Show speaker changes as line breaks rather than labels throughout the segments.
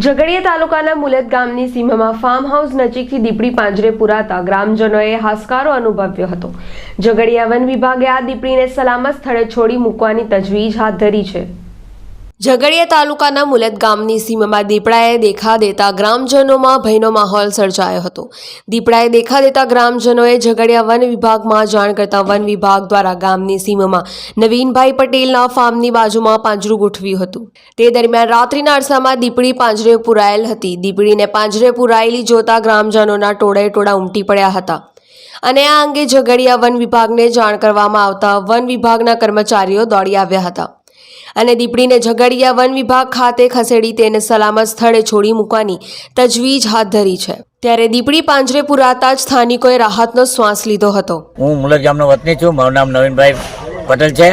ઝઘડિયા તાલુકાના મુલેત ગામની સીમામાં ફાર્મ હાઉસ નજીકથી દીપડી પાંજરે પુરાતા ગ્રામજનોએ હાશકારો અનુભવ્યો હતો. ઝઘડિયા વન વિભાગે આ દીપડીને સલામત સ્થળે છોડી મૂકવાની તજવીજ હાથ ધરી છે. ઝઘડિયા તાલુકાના મુલત ગામની સીમામાં દીપડાએ દેખા દેતા ગ્રામજનોમાં ભયનો માહોલ સર્જાયો હતો. દીપડાએ દેખા દેતા ગ્રામજનોએ ઝઘડિયા વન વિભાગમાં જાણ કરતા વન વિભાગ દ્વારા ગામની સીમામાં નવીનભાઈ પટેલના ફાર્મની બાજુમાં પાંજરું ગોઠવ્યું હતું. તે દરમિયાન રાત્રિના અરસામાં દીપડી પાંજરે પુરાયેલ હતી. દીપડીને પાંજરે પુરાયેલી જોતા ગ્રામજનોના ટોળે ટોળા ઉમટી પડ્યા હતા. અને આ અંગે ઝઘડિયા વન વિભાગને જાણ કરવામાં આવતા વન વિભાગના કર્મચારીઓ દોડી આવ્યા હતા. અને દીપડીને ઝઘડિયા વન વિભાગ ખાતે ખસેડી તેને સલામત સ્થળે છોડી મૂકવાની તજવીજ હાથ ધરી છે. ત્યારે દીપડી પાંજરે પુરાતા જ સ્થાનિકોએ રાહતનો શ્વાસ લીધો હતો.
હું મુલક ગામનો વતની છું. મારું નામ નવીનભાઈ પટેલ છે.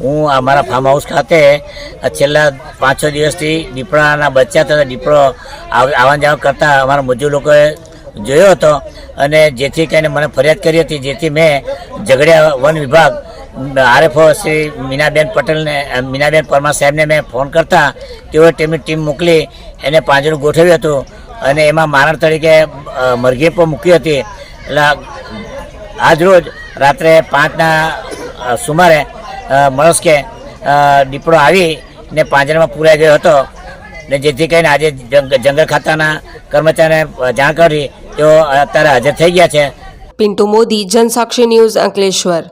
હું અમારા ફાર્મ હાઉસ ખાતે છેલ્લા પાંચ છ દિવસથી દીપડાના બચ્ચા તથા દીપડો આવ- આવન જાવન કરતા અમારા મજૂર લોકોએ જોયો હતો અને જેથી કરીને મને ફરિયાદ કરી હતી, જેથી મેં ઝઘડિયા વન વિભાગ આરએફઓ શ્રી મીનાબેન પટેલને મીનાબેન પરમાર સાહેબને મેં ફોન કરતા, તેઓએ તેમની ટીમ મોકલી, એને પાંજરું ગોઠવ્યું હતું અને એમાં મારણ તરીકે મરઘી પણ મૂકી હતી. એટલે આજરોજ રાત્રે પાંચના સુમારે મળસ્કે દીપડો આવી ને પાંજરામાં પૂરાઈ ગયો હતો ને જેથી કરીને આજે જંગ- જંગલ ખાતાના કર્મચારીને જાણ કરી, તેઓ અત્યારે હાજર થઈ ગયા છે.
પિન્ટુ મોદી, જનસાક્ષી ન્યૂઝ અંકલેશ્વર.